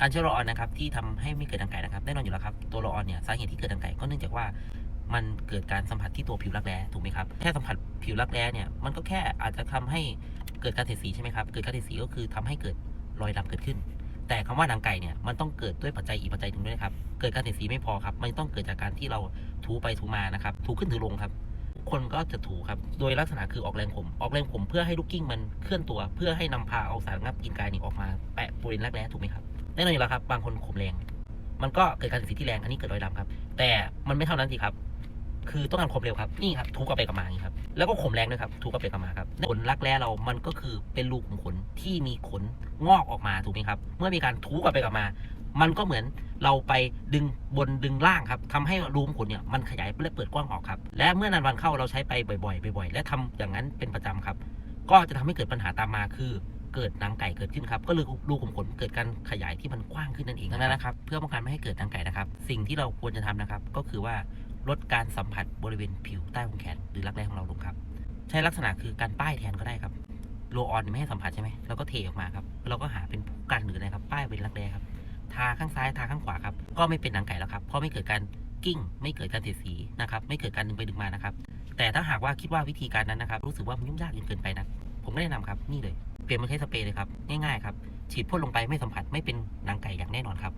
การใช้โรลออนนะครับที่ทำให้ไม่เกิดรังไก่นะครับแน่นอนอยู่แล้วครับตัวโรลออนเนี่ยสาเหตุที่เกิดรังไก่ก็เนื่องจากว่ามันเกิดการสัมผัสที่ตัวผิวรักแร้ถูกไหมครับแค่สัมผัสผิวรักแร้เนี่ยมันก็แค่อาจจะทำให้เกิดการเสียดสีใช่ไหมครับเกิดการเสียดสีก็คือทำให้เกิดรอยดำเกิดขึ้น แต่คำว่ารังไก่เนี่ยมันต้องเกิดด้วยปัจจัยอีกปัจจัยหนึ่งด้วยครับเกิดการเสียดสีไม่พอครับมันต้องเกิดจากการที่เราถูไปถูมานะครับถูขึ้นถูลงครับ คนก็จะถูครับโดยลักษณะคือออกแรงผมออกแรงผมเพื่อให้ลูกกิ้งมันเคลื่อนตัว เพื่อให้นำพาเอาสารงับกินกายนี่ออกมาแปะบริเวณรักแร้ถูกไหมครับ แน่นอนอยู่แล้วครับ บางคนขมแรง มันก็เกิดการเสียดสีที่แรงอันนี้เกิดรอยดำครับ แต่มันไม่เท่านั้นสิครับ คือต้องการขมเร็วครับนี่ครับถูกลับไปกลับมาอย่างนี้ครับแล้วก็ขมแรงด้วยครับถูกกลับไปกลับมาครับขนรักแร้เรามันก็คือเป็นรูขุมขนที่มีขนงอกออกมาถูกไหมครับเมื่อมีการถูกลับไปกลับมา มันก็เหมือนเราไปดึงบนดึงล่างครับทำให้รูขุมขนเนี่ยมันขยายและเปิดกว้างออกครับ และเมื่อนานวันเข้าเราใช้ไปบ่อยๆบ่อยๆ และทำอย่างนั้นเป็นประจำครับ ก็จะทำให้เกิดปัญหาตามมาคือ เกิดหนังไก่เกิดขึ้นครับ ก็เลยรูขุมขนเกิดการขยายที่มันกว้างขึ้นนั่นเองดังนั้นนะครับ เพื่อป้องกันไม่ให้เกิดหนังไก่นะครับ สิ่งที่เราควรจะทำนะครับ ก็คือว่าลดการสัมผัสบริเวณผิวใต้วงแขนหรือรักแร้ของเราลงครับ ใช้ลักษณะคือการป้ายแทนก็ได้ครับโลออนไม่ให้สัมผัสใช่ไหมเราก็เทออกมาครับเราก็หาเป็นผู้กันหรืออะไรครับ ป้ายเป็นรักแร้ครับ ทาข้างซ้ายทาข้างขวาครับ ก็ไม่เป็นหนังไก่แล้วครับ เพราะไม่เกิดการกิ้ง ไม่เกิดการเสียดสีนะครับ ไม่เกิดการดึงไปดึงมานะครับ แต่ถ้าหากว่าคิดว่าวิธีการนั้นนะครับ รู้สึกว่ามันยุ่งยากจนเกินไปนะ ผมแนะนำครับนี่เลย เปลี่ยนมาใช้สเปรย์เลยครับ ง่ายๆครับ ฉีดพ่นลงไปไม่สัมผัสไม่เป็นหนังไก่อย่างแน่นอนครับ